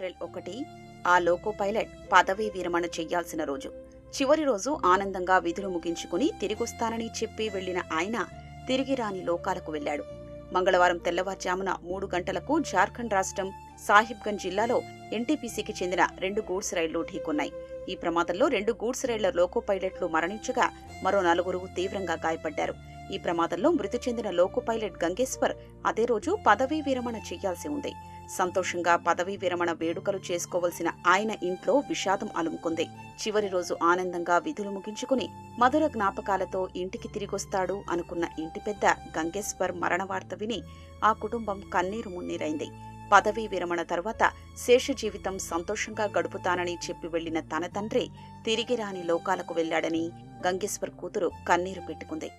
ఒకటి ఆ loco pilot పదవీ విరమణ చెయ్యాల్సిన రోజు. చివరి రోజు ఆనందంగా విధులు ముగించుకుని తిరిగొస్తానని చెప్పి వెళ్ళిన ఆయన తిరిగి రాని లోకాలకు వెళ్ళాడు మంగళవారం తెల్లవారుజామున మూడు గంటలకు జార్ఖండ్ రాష్ట్రం సాహిబ్గంజ్ జిల్లాలో ఎన్టీపీసీకి చెందిన రెండు గూడ్స్ రైళ్ళు ఢీకొన్నాయి. ఈ ప్రమాదంలో రెండు గూడ్స్ రైళ్ళ లోకో పైలట్లు మరణించగా మరో నలుగురు తీవ్రంగా గాయపడ్డారు. ఈ ప్రమాదంలో మృతి చెందిన లోకో పైలట్ గంగేశ్వర్ అదే రోజు పదవీ విరమణ చేయాల్సి ఉంది. సంతోషంగా పదవీ విరమణ వేడుకలు చేసుకోవలసిన ఆయన ఇంట్లో విషాదం అలుముకుంది. చివరి రోజు ఆనందంగా విధులు ముగించుకుని మధుర జ్ఞాపకాలతో ఇంటికి తిరిగొస్తాడు అనుకున్న ఇంటి పెద్ద గంగేశ్వర్ మరణవార్త విని ఆ కుటుంబం కన్నీరు మున్నీరైంది. పదవీ విరమణ తర్వాత శేష జీవితం సంతోషంగా గడుపుతానని చెప్పి వెళ్ళిన తన తండ్రి తిరిగి రాని లోకాలకు వెళ్ళాడని గంగేశ్వర్ కూతురు కన్నీరు పెట్టుకుంది.